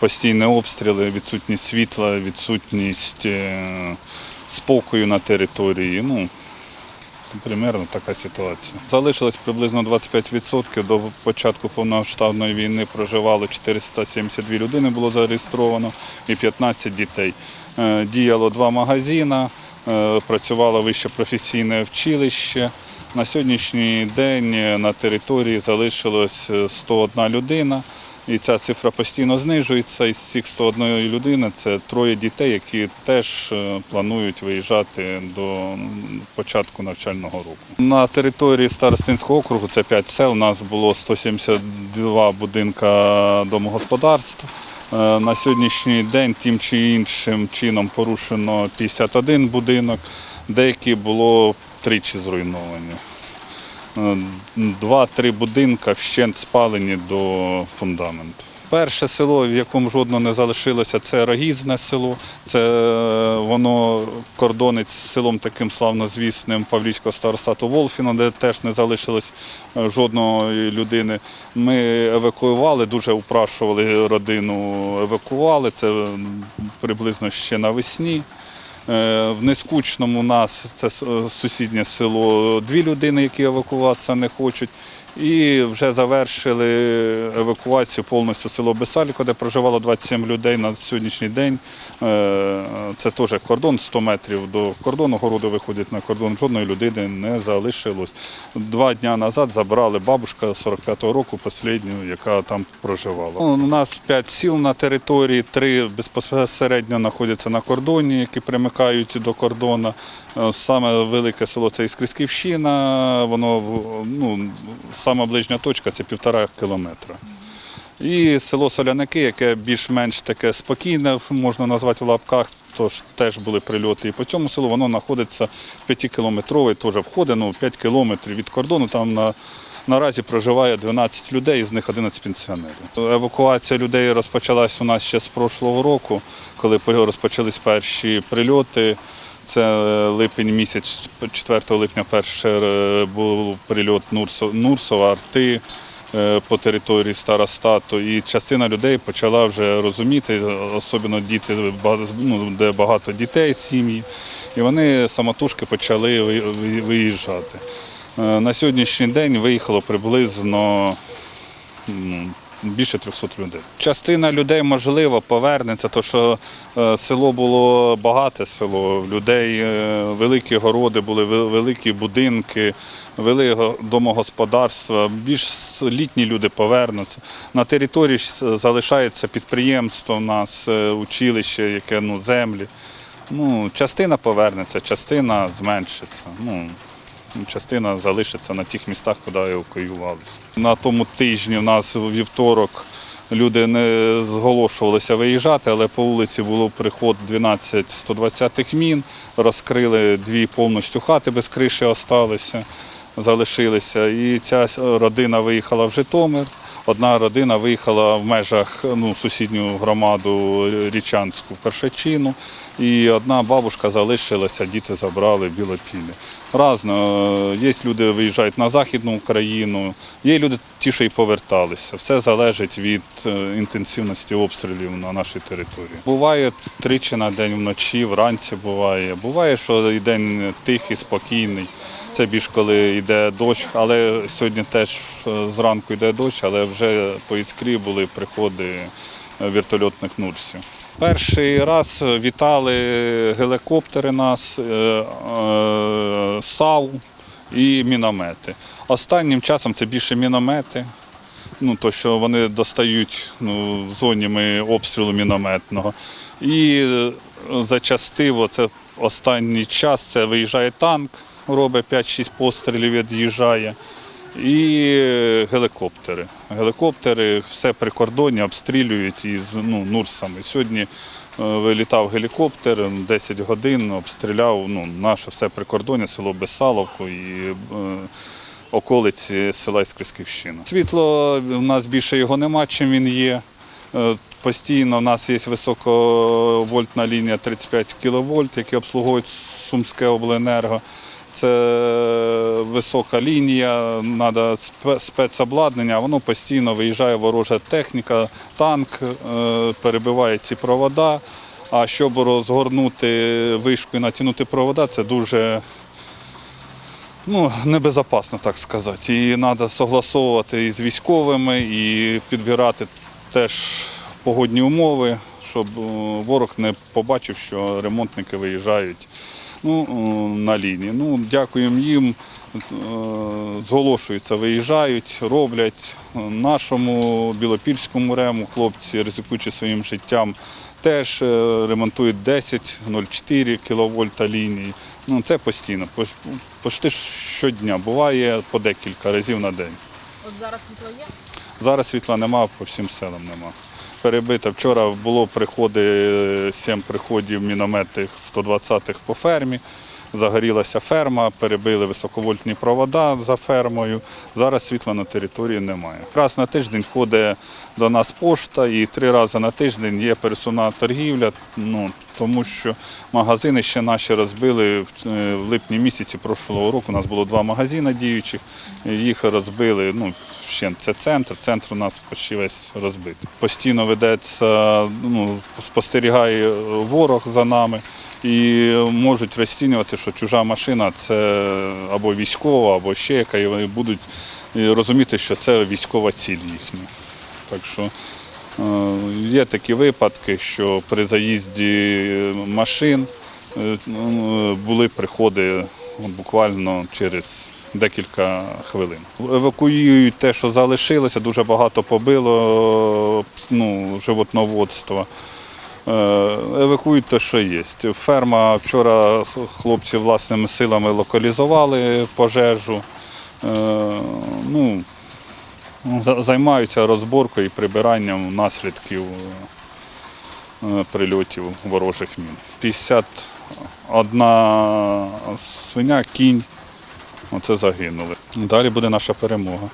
Постійні обстріли, відсутність світла, відсутність е, спокою на території. Ну, примерно така ситуація. Залишилось приблизно 25%. До початку повномасштабної війни проживало 472 людини, було зареєстровано і 15 дітей. Е, Діяло два магазини, е, працювало вище професійне вчилище. На сьогоднішній день на території залишилось е, 101 людина. І ця цифра постійно знижується. Із цих 101 людини це троє дітей, які теж е, планують виїжджати до початку навчального року. На території Старостинського округу це 5 сел. У нас було 172 будинка домогосподарств. Е, На сьогоднішній день тим чи іншим чином порушено 51 будинок, деякі було тричі зруйновані. Е, Два-три будинка вщент спалені до фундаменту. Перше село, в якому жодного не залишилося, це Рогізне село. Це е, воно кордонить з селом таким славнозвісним Павлівського старостату Волфіно, де теж не залишилось е, жодної людини. Ми евакуювали, дуже упрашували родину, евакували. Це приблизно ще навесні. Е, В Нескучному у нас це сусіднє село, дві людини, які евакуватися не хочуть. І вже завершили евакуацію повністю село Бесаліко, де проживало 27 людей на сьогоднішній день. Е, Це теж кордон 100 метрів до кордону. Городи виходять на кордон. Жодної людини не залишилось. Два дні назад забрали бабушка 45-го року, останню, яка там проживала. У нас п'ять сіл на території, три безпосередньо знаходяться на кордоні, які примикають до кордону. Е, Саме велике село це Іскрисківщина, воно ну, сама ближня точка це півтора кілометра. І село Соляники, яке більш-менш таке спокійне, можна назвати в лапках, тож теж були прильоти. І по цьому селу воно знаходиться 5-кілометровий, теж входить, ну, 5 кілометрів від кордону. Там на, наразі проживає 12 людей, з них 11 пенсіонерів. Евакуація людей розпочалась у нас ще з прошлого року, коли розпочались перші прильоти. Це липень місяць, 4 липня перший е, був прильот Нурсова, Арти е, по території Старостату. І частина людей почала вже розуміти, особливо діти, ну, де багато дітей, сім'ї, і вони самотужки почали ви- ви- виїжджати. Е, На сьогоднішній день виїхало приблизно ну, більше 300 людей. Частина людей, можливо, повернеться, тому що е, село було багате село, людей е, великі городи були, великі будинки, велике домогосподарства. Більш літні люди повернуться. На території залишається підприємство, у нас е, училище, яке ну, землі. Ну, частина повернеться, частина зменшиться. Ну, частина залишиться на тих містах, куди евакуювалися. На тому тижні у нас у вівторок люди не зголошувалися виїжджати, але по вулиці було приход 12 120 мін, розкрили дві повністю хати без криші осталися, залишилися. І ця родина виїхала в Житомир. Одна родина виїхала в межах ну, сусідню громаду Річанську Першечину, і одна бабушка залишилася, діти забрали білопілі. Разно. Є люди, виїжджають на Західну Україну, є люди ті, що й поверталися. Все залежить від е, інтенсивності обстрілів на нашій території. Буває тричі на день вночі, вранці буває. Буває, що і день тихий, спокійний. Це більш коли йде дощ, але сьогодні теж е, зранку йде дощ, але вже по іскрі були приходи е, вертольотних нурсів. Перший раз вітали гелікоптери нас, е, е, САУ і міномети. Останнім часом це більше міномети. Ну, то, що вони достають ну, в зоні обстрілу мінометного. І е, зачастиво це останній час це виїжджає танк, робить 5-6 пострілів, від'їжджає. І гелікоптери. Гелікоптери все прикордонні обстрілюють із ну, Нурсами. Сьогодні е, вилітав гелікоптер 10 годин, обстріляв ну, наше все прикордоння, село Бесаловку і е, околиці села Іскрисківщина. Світло в нас більше його нема, чим він є. Е, Постійно в нас є високовольтна лінія 35 кВт, які обслуговують Сумське обленерго. Це висока лінія, треба спецобладнання, воно постійно виїжджає ворожа техніка, танк е, перебиває ці провода. А щоб розгорнути вишку і натягнути провода, це дуже ну, небезпечно, так сказати. І треба согласовувати із військовими і підбирати теж погодні умови, щоб е, ворог не побачив, що ремонтники виїжджають ну, е, на лінії. Ну, дякуємо їм. Е, Зголошуються, виїжджають, роблять нашому білопільському рему. Хлопці, ризикуючи своїм життям, теж е, ремонтують 10-0,4 кВт лінії. Ну, це постійно, почти щодня. Буває по декілька разів на день. От зараз світло є? Зараз світла нема, по всім селам нема. Перебито. Вчора було приходи, сім приходів мінометних 120-х по фермі. Загорілася ферма, перебили високовольтні провода за фермою. Зараз світла на території немає. Раз на тиждень ходить до нас пошта і три рази на тиждень є пересувна торгівля, ну, тому що магазини ще наші розбили в, е, липні місяці прошлого року. У нас було два магазини діючих, їх розбили. Ну, ще це центр, центр у нас почти весь розбитий. Постійно ведеться, ну, спостерігає ворог за нами і можуть розцінювати, що чужа машина це або військова, або ще яка, і вони будуть е, розуміти, що це військова ціль їхня. Так що є такі випадки, що при заїзді машин е, ну, були приходи буквально через декілька хвилин. Евакуюють те, що залишилося, дуже багато побило ну, животноводства. Е, Евакуюють те, що є. Ферма вчора хлопці власними силами локалізували пожежу. Е, Ну, займаються розборкою і прибиранням наслідків е, прильотів ворожих мін. 51 свиня, кінь. Оце загинули. Далі буде наша перемога.